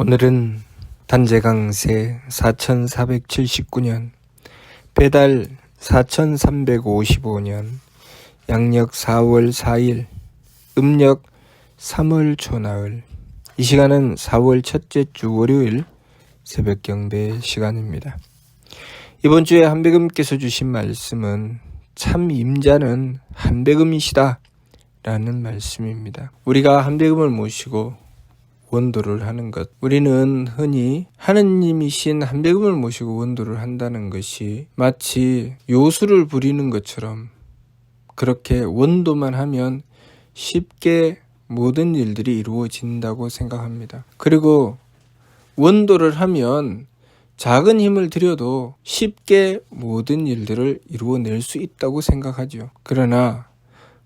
오늘은 단재강세 4479년, 배달 4355년, 양력 4월 4일, 음력 3월 초나흘. 이 시간은 4월 첫째 주 월요일 새벽 경배 시간입니다. 이번 주에 한백음께서 주신 말씀은 참 임자는 한백음이시다 라는 말씀입니다. 우리가 한백음을 모시고 원도를 하는 것. 우리는 흔히 하느님이신 한백음을 모시고 원도를 한다는 것이 마치 요술을 부리는 것처럼 그렇게 원도만 하면 쉽게 모든 일들이 이루어진다고 생각합니다. 그리고 원도를 하면 작은 힘을 들여도 쉽게 모든 일들을 이루어낼 수 있다고 생각하죠. 그러나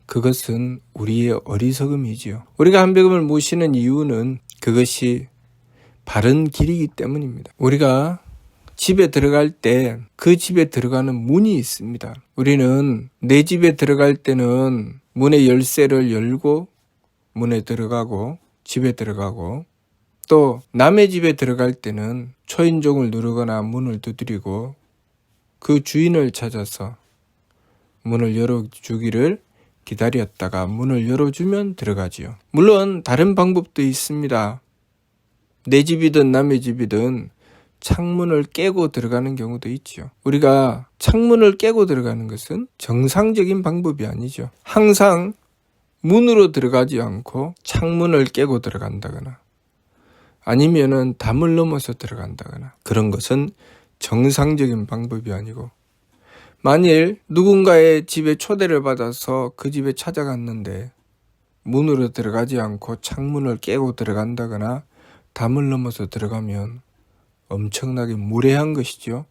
그것은 우리의 어리석음이지요. 우리가 한백음을 모시는 이유는 그것이 바른 길이기 때문입니다. 우리가 집에 들어갈 때 그 집에 들어가는 문이 있습니다. 우리는 내 집에 들어갈 때는 문의 열쇠를 열고 문에 들어가고 집에 들어가고 또 남의 집에 들어갈 때는 초인종을 누르거나 문을 두드리고 그 주인을 찾아서 문을 열어주기를 기다렸다가 문을 열어주면 들어가지요. 물론 다른 방법도 있습니다. 내 집이든 남의 집이든 창문을 깨고 들어가는 경우도 있죠. 우리가 창문을 깨고 들어가는 것은 정상적인 방법이 아니죠. 항상 문으로 들어가지 않고 창문을 깨고 들어간다거나 아니면은 담을 넘어서 들어간다거나 그런 것은 정상적인 방법이 아니고 만일 누군가의 집에 초대를 받아서 그 집에 찾아갔는데 문으로 들어가지 않고 창문을 깨고 들어간다거나 담을 넘어서 들어가면 엄청나게 무례한 것이죠.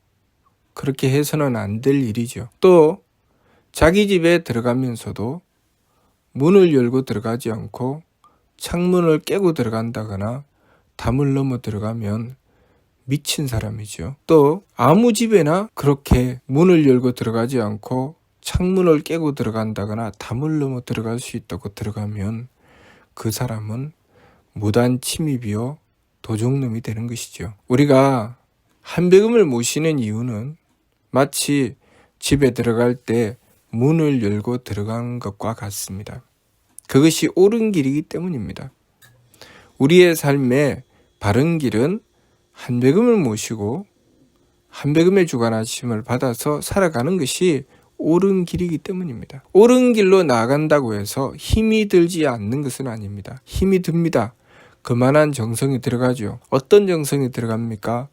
그렇게 해서는 안 될 일이죠. 또 자기 집에 들어가면서도 문을 열고 들어가지 않고 창문을 깨고 들어간다거나 담을 넘어 들어가면 미친 사람이죠. 또 아무 집에나 그렇게 문을 열고 들어가지 않고 창문을 깨고 들어간다거나 담을 넘어 들어갈 수 있다고 들어가면 그 사람은 무단 침입이요 도둑놈이 되는 것이죠. 우리가 한백음을 모시는 이유는 마치 집에 들어갈 때 문을 열고 들어간 것과 같습니다. 그것이 옳은 길이기 때문입니다. 우리의 삶의 바른 길은 한백음을 모시고 한백음의 주관하심을 받아서 살아가는 것이 옳은 길이기 때문입니다. 옳은 길로 나아간다고 해서 힘이 들지 않는 것은 아닙니다. 힘이 듭니다. 그만한 정성이 들어가죠. 어떤 정성이 들어갑니까?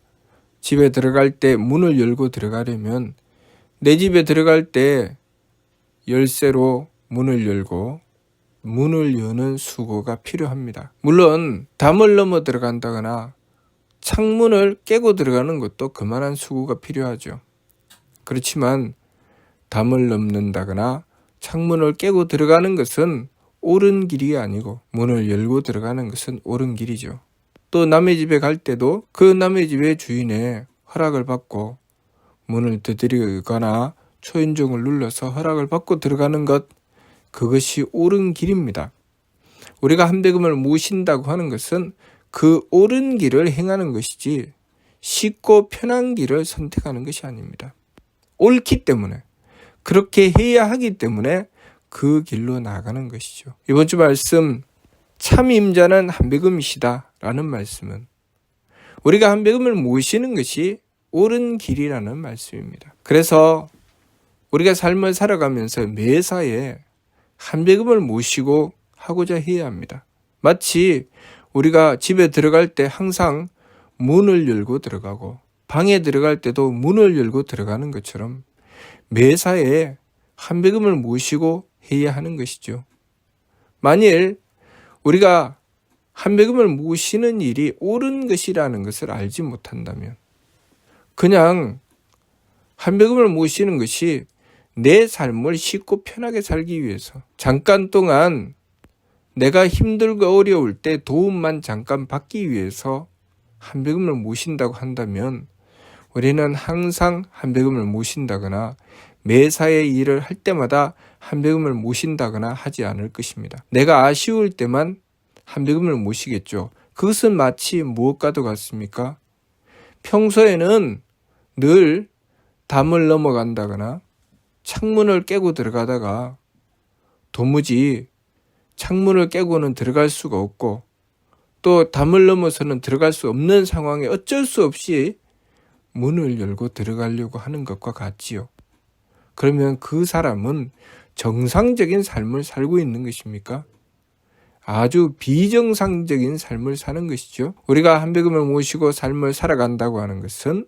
집에 들어갈 때 문을 열고 들어가려면 내 집에 들어갈 때 열쇠로 문을 열고 문을 여는 수고가 필요합니다. 물론 담을 넘어 들어간다거나 창문을 깨고 들어가는 것도 그만한 수고가 필요하죠. 그렇지만 담을 넘는다거나 창문을 깨고 들어가는 것은 옳은 길이 아니고 문을 열고 들어가는 것은 옳은 길이죠. 또 남의 집에 갈 때도 그 남의 집의 주인의 허락을 받고 문을 두드리거나 초인종을 눌러서 허락을 받고 들어가는 것 그것이 옳은 길입니다. 우리가 한백음을 모신다고 하는 것은 그 옳은 길을 행하는 것이지 쉽고 편한 길을 선택하는 것이 아닙니다. 옳기 때문에 그렇게 해야 하기 때문에 그 길로 나가는 것이죠. 이번 주 말씀 참 임자는 한백음이시다 라는 말씀은 우리가 한백음을 모시는 것이 옳은 길이라는 말씀입니다. 그래서 우리가 삶을 살아가면서 매사에 한백음을 모시고 하고자 해야 합니다. 마치 우리가 집에 들어갈 때 항상 문을 열고 들어가고 방에 들어갈 때도 문을 열고 들어가는 것처럼 매사에 한백음을 모시고 해야 하는 것이죠. 만일 우리가 한백음을 모시는 일이 옳은 것이라는 것을 알지 못한다면 그냥 한백음을 모시는 것이 내 삶을 쉽고 편하게 살기 위해서 잠깐 동안 내가 힘들고 어려울 때 도움만 잠깐 받기 위해서 한백음을 모신다고 한다면 우리는 항상 한백음을 모신다거나 매사의 일을 할 때마다 한백음을 모신다거나 하지 않을 것입니다. 내가 아쉬울 때만 한백음을 모시겠죠. 그것은 마치 무엇과도 같습니까? 평소에는 늘 담을 넘어간다거나 창문을 깨고 들어가다가 도무지 창문을 깨고는 들어갈 수가 없고 또 담을 넘어서는 들어갈 수 없는 상황에 어쩔 수 없이 문을 열고 들어가려고 하는 것과 같지요. 그러면 그 사람은 정상적인 삶을 살고 있는 것입니까? 아주 비정상적인 삶을 사는 것이죠. 우리가 한백음을 모시고 삶을 살아간다고 하는 것은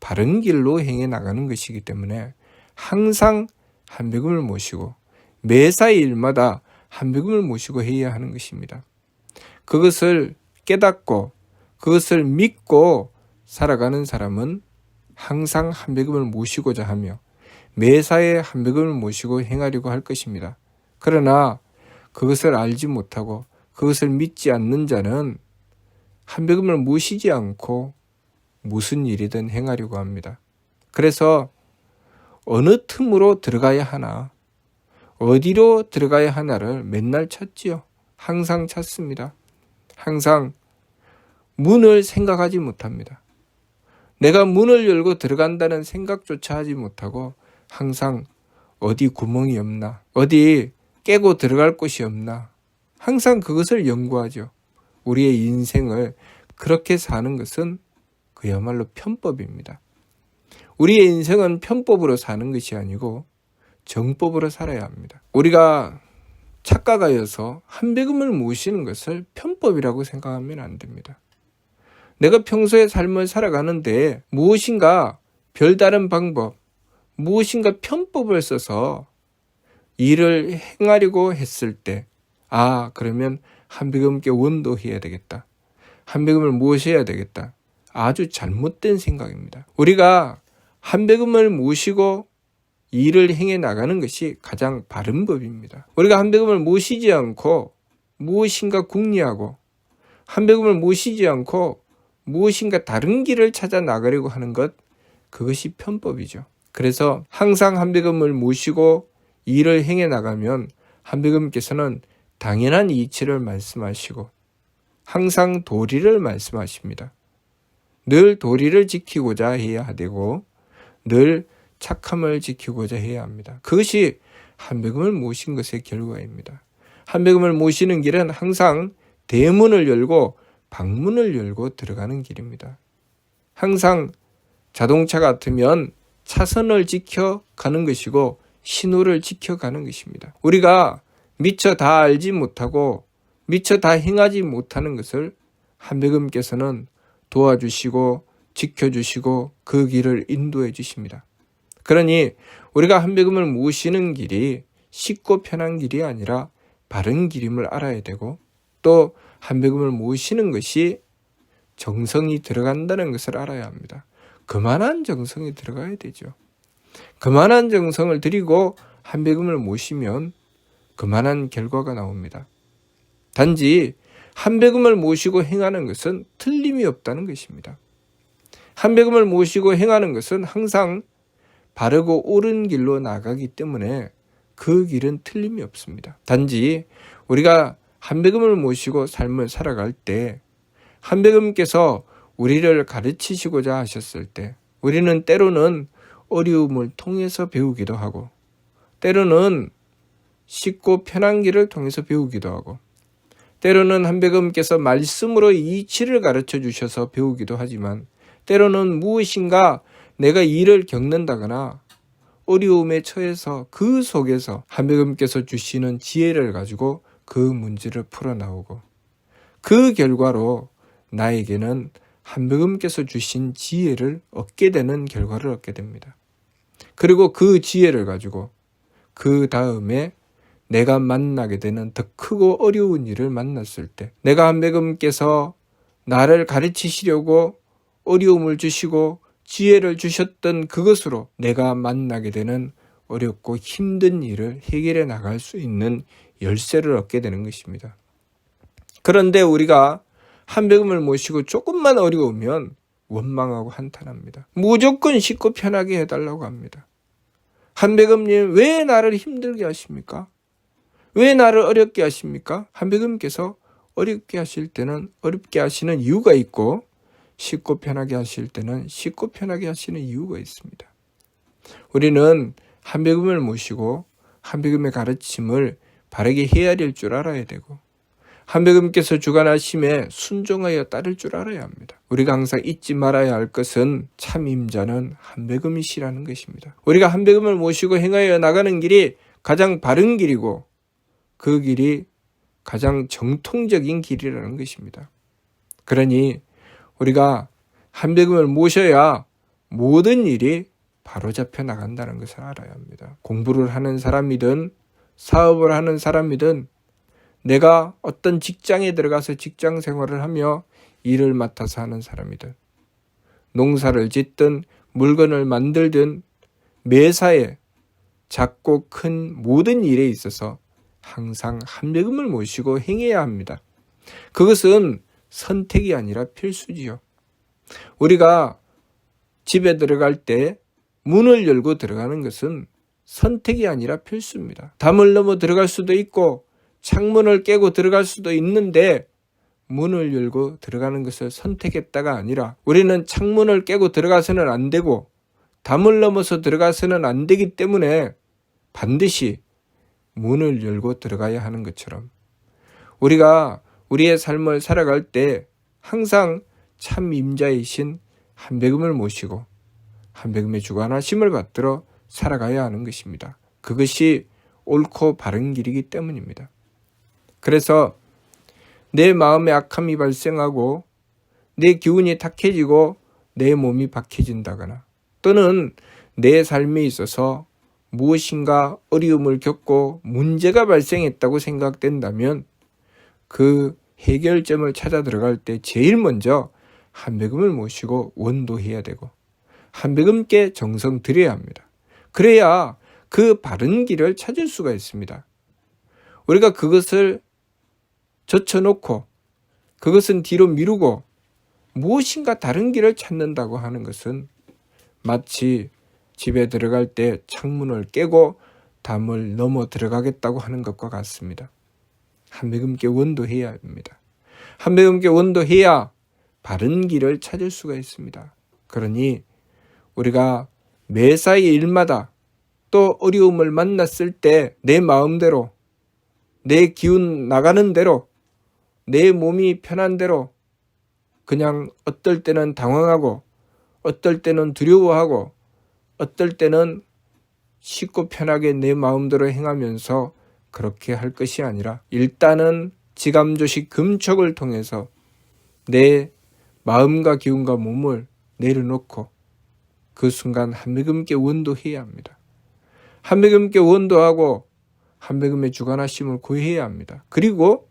바른 길로 행해 나가는 것이기 때문에 항상 한백음을 모시고 매사의 일마다 한백음을 모시고 해야 하는 것입니다. 그것을 깨닫고 그것을 믿고 살아가는 사람은 항상 한백음을 모시고자 하며 매사에 한백음을 모시고 행하려고 할 것입니다. 그러나 그것을 알지 못하고 그것을 믿지 않는 자는 한백음을 모시지 않고 무슨 일이든 행하려고 합니다. 그래서 어느 틈으로 들어가야 하나, 어디로 들어가야 하나를 맨날 찾지요. 항상 찾습니다. 항상 문을 생각하지 못합니다. 내가 문을 열고 들어간다는 생각조차 하지 못하고 항상 어디 구멍이 없나, 어디 깨고 들어갈 곳이 없나, 항상 그것을 연구하죠. 우리의 인생을 그렇게 사는 것은 그야말로 편법입니다. 우리의 인생은 편법으로 사는 것이 아니고 정법으로 살아야 합니다. 우리가 착각하여서 한백음을 모시는 것을 편법이라고 생각하면 안 됩니다. 내가 평소에 삶을 살아가는데 무엇인가 별다른 방법, 무엇인가 편법을 써서 일을 행하려고 했을 때, 아, 그러면 한백음께 원도해야 되겠다. 한백음을 모셔야 되겠다. 아주 잘못된 생각입니다. 우리가 한백음을 모시고 일을 행해 나가는 것이 가장 바른 법입니다. 우리가 한백음을 모시지 않고 무엇인가 궁리하고 한백음을 모시지 않고 무엇인가 다른 길을 찾아 나가려고 하는 것 그것이 편법이죠. 그래서 항상 한백음을 모시고 일을 행해 나가면 한백음께서는 당연한 이치를 말씀하시고 항상 도리를 말씀하십니다. 늘 도리를 지키고자 해야 되고 늘 착함을 지키고자 해야 합니다. 그것이 한백음을 모신 것의 결과입니다. 한백음을 모시는 길은 항상 대문을 열고 방문을 열고 들어가는 길입니다. 항상 자동차 같으면 차선을 지켜 가는 것이고 신호를 지켜 가는 것입니다. 우리가 미처 다 알지 못하고 미처 다 행하지 못하는 것을 한백음께서는 도와주시고 지켜주시고 그 길을 인도해 주십니다. 그러니 우리가 한백음을 모시는 길이 쉽고 편한 길이 아니라 바른 길임을 알아야 되고 또 한백음을 모시는 것이 정성이 들어간다는 것을 알아야 합니다. 그만한 정성이 들어가야 되죠. 그만한 정성을 들이고 한백음을 모시면 그만한 결과가 나옵니다. 단지 한백음을 모시고 행하는 것은 틀림이 없다는 것입니다. 한백음을 모시고 행하는 것은 항상 바르고 옳은 길로 나가기 때문에 그 길은 틀림이 없습니다. 단지 우리가 한백음을 모시고 삶을 살아갈 때 한백음께서 우리를 가르치시고자 하셨을 때 우리는 때로는 어려움을 통해서 배우기도 하고 때로는 쉽고 편한 길을 통해서 배우기도 하고 때로는 한백음께서 말씀으로 이치를 가르쳐 주셔서 배우기도 하지만 때로는 무엇인가 내가 일을 겪는다거나 어려움에 처해서 그 속에서 한백음께서 주시는 지혜를 가지고 그 문제를 풀어나오고 그 결과로 나에게는 한백음께서 주신 지혜를 얻게 되는 결과를 얻게 됩니다. 그리고 그 지혜를 가지고 그 다음에 내가 만나게 되는 더 크고 어려운 일을 만났을 때 내가 한백음께서 나를 가르치시려고 어려움을 주시고 지혜를 주셨던 그것으로 내가 만나게 되는 어렵고 힘든 일을 해결해 나갈 수 있는 열쇠를 얻게 되는 것입니다. 그런데 우리가 한백음을 모시고 조금만 어려우면 원망하고 한탄합니다. 무조건 쉽고 편하게 해달라고 합니다. 한백음님, 왜 나를 힘들게 하십니까? 왜 나를 어렵게 하십니까? 한백음께서 어렵게 하실 때는 어렵게 하시는 이유가 있고 쉽고 편하게 하실 때는 쉽고 편하게 하시는 이유가 있습니다. 우리는 한백음을 모시고 한백음의 가르침을 바르게 헤아릴 줄 알아야 되고 한백음께서 주관하심에 순종하여 따를 줄 알아야 합니다. 우리가 항상 잊지 말아야 할 것은 참 임자는 한백음이시라는 것입니다. 우리가 한백음을 모시고 행하여 나가는 길이 가장 바른 길이고 그 길이 가장 정통적인 길이라는 것입니다. 그러니 우리가 한백음을 모셔야 모든 일이 바로잡혀 나간다는 것을 알아야 합니다. 공부를 하는 사람이든 사업을 하는 사람이든 내가 어떤 직장에 들어가서 직장 생활을 하며 일을 맡아서 하는 사람이든 농사를 짓든 물건을 만들든 매사에 작고 큰 모든 일에 있어서 항상 한백음을 모시고 행해야 합니다. 그것은 선택이 아니라 필수지요. 우리가 집에 들어갈 때 문을 열고 들어가는 것은 선택이 아니라 필수입니다. 담을 넘어 들어갈 수도 있고 창문을 깨고 들어갈 수도 있는데 문을 열고 들어가는 것을 선택했다가 아니라 우리는 창문을 깨고 들어가서는 안 되고 담을 넘어서 들어가서는 안 되기 때문에 반드시 문을 열고 들어가야 하는 것처럼 우리가 우리의 삶을 살아갈 때 항상 참 임자이신 한백음을 모시고 한백음의 주관하심을 받들어 살아가야 하는 것입니다. 그것이 옳고 바른 길이기 때문입니다. 그래서 내 마음에 악함이 발생하고 내 기운이 탁해지고 내 몸이 박해진다거나 또는 내 삶에 있어서 무엇인가 어려움을 겪고 문제가 발생했다고 생각된다면 그 해결점을 찾아 들어갈 때 제일 먼저 한백음을 모시고 원도해야 되고 한백음께 정성 들여야 합니다. 그래야 그 바른 길을 찾을 수가 있습니다. 우리가 그것을 젖혀놓고 그것은 뒤로 미루고 무엇인가 다른 길을 찾는다고 하는 것은 마치 집에 들어갈 때 창문을 깨고 담을 넘어 들어가겠다고 하는 것과 같습니다. 한백음께 원도해야 합니다. 한백음께 원도해야 바른 길을 찾을 수가 있습니다. 그러니 우리가 매사의 일마다 또 어려움을 만났을 때 내 마음대로 내 기운 나가는 대로 내 몸이 편한 대로 그냥 어떨 때는 당황하고 어떨 때는 두려워하고 어떨 때는 쉽고 편하게 내 마음대로 행하면서 그렇게 할 것이 아니라 일단은 지감조식 금촉을 통해서 내 마음과 기운과 몸을 내려놓고 그 순간 한백음께 원도해야 합니다. 한백음께 원도하고 한백음의 주관하심을 구해야 합니다. 그리고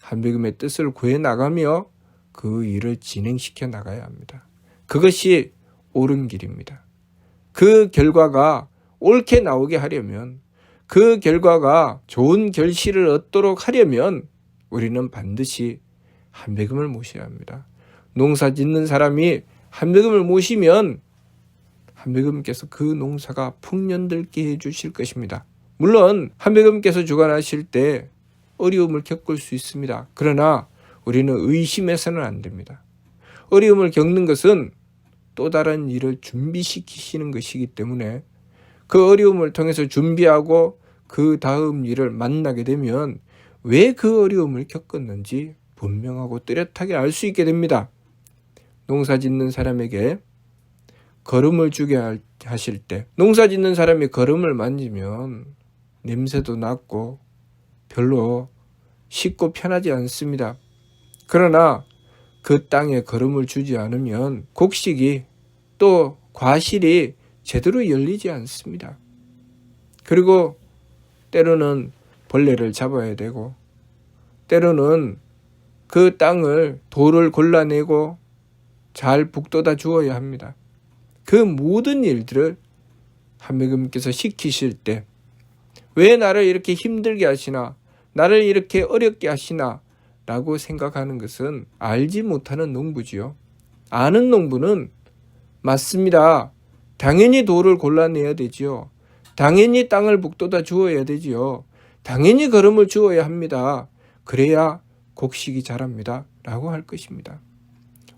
한백음의 뜻을 구해 나가며 그 일을 진행시켜 나가야 합니다. 그것이 옳은 길입니다. 그 결과가 옳게 나오게 하려면 그 결과가 좋은 결실을 얻도록 하려면 우리는 반드시 한백음을 모셔야 합니다. 농사 짓는 사람이 한백음을 모시면 한백음께서 그 농사가 풍년들게 해주실 것입니다. 물론 한백음께서 주관하실 때 어려움을 겪을 수 있습니다. 그러나 우리는 의심해서는 안 됩니다. 어려움을 겪는 것은 또 다른 일을 준비시키시는 것이기 때문에 그 어려움을 통해서 준비하고 그 다음 일을 만나게 되면 왜 그 어려움을 겪었는지 분명하고 뚜렷하게 알 수 있게 됩니다. 농사 짓는 사람에게 걸음을 주게 하실 때 농사 짓는 사람이 걸음을 만지면 냄새도 났고 별로 쉽고 편하지 않습니다. 그러나 그 땅에 걸음을 주지 않으면 곡식이 또 과실이 제대로 열리지 않습니다. 그리고 때로는 벌레를 잡아야 되고 때로는 그 땅을 돌을 골라내고 잘 북돋아 주어야 합니다. 그 모든 일들을 하나님께서 시키실 때 왜 나를 이렇게 힘들게 하시나 나를 이렇게 어렵게 하시나 라고 생각하는 것은 알지 못하는 농부지요. 아는 농부는 맞습니다. 당연히 돌을 골라내야 되지요. 당연히 땅을 북돋아 주어야 되지요. 당연히 걸음을 주어야 합니다. 그래야 곡식이 자랍니다. 라고 할 것입니다.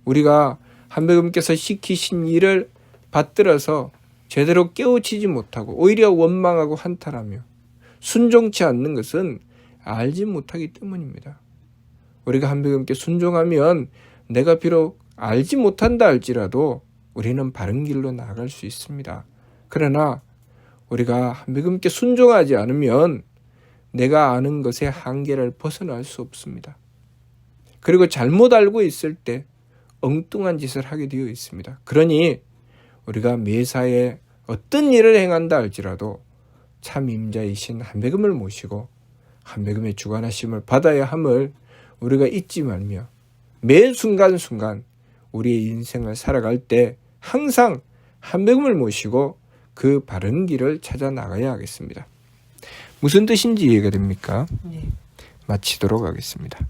우리가 한백음께서 시키신 일을 받들어서 제대로 깨우치지 못하고 오히려 원망하고 한탄하며 순종치 않는 것은 알지 못하기 때문입니다. 우리가 한백음께 순종하면 내가 비록 알지 못한다 할지라도 우리는 바른 길로 나아갈 수 있습니다. 그러나 우리가 한백음께 순종하지 않으면 내가 아는 것의 한계를 벗어날 수 없습니다. 그리고 잘못 알고 있을 때 엉뚱한 짓을 하게 되어 있습니다. 그러니 우리가 매사에 어떤 일을 행한다 할지라도 참 임자이신 한백음을 모시고 한백음의 주관하심을 받아야 함을 우리가 잊지 말며 매 순간순간 우리의 인생을 살아갈 때 항상 한백음을 모시고 그 바른 길을 찾아 나가야 하겠습니다. 무슨 뜻인지 이해가 됩니까? 네. 마치도록 하겠습니다.